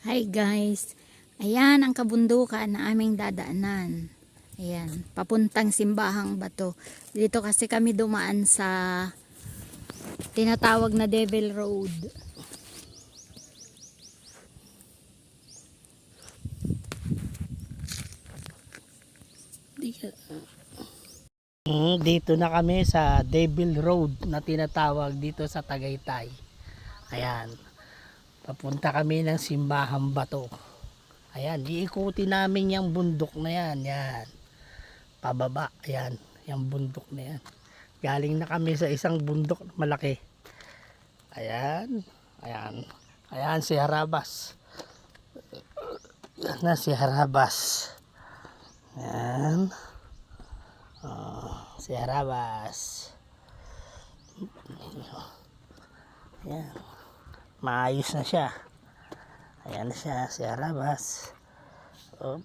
Hi guys. Ayan ang kabundukan na aming dadaanan. Ayan, papuntang simbahang bato. Dito kasi kami dumaan sa tinatawag na Devil Road. Mm, dito na kami sa Devil Road na tinatawag dito sa Tagaytay. Ayan. Papunta kami ng Simbahang Bato. Ayan, iikuti namin yung bundok na yan. Yan. Pababa. Ayan, yung bundok na yan. Galing na kami sa isang bundok malaki. Ayan. Ayan. Ayan si Harabas. Yan na si Harabas. Ayan. Oh, si Harabas. Ayan. Maayos na siya. Ayan na siya, si Harabas. Oh,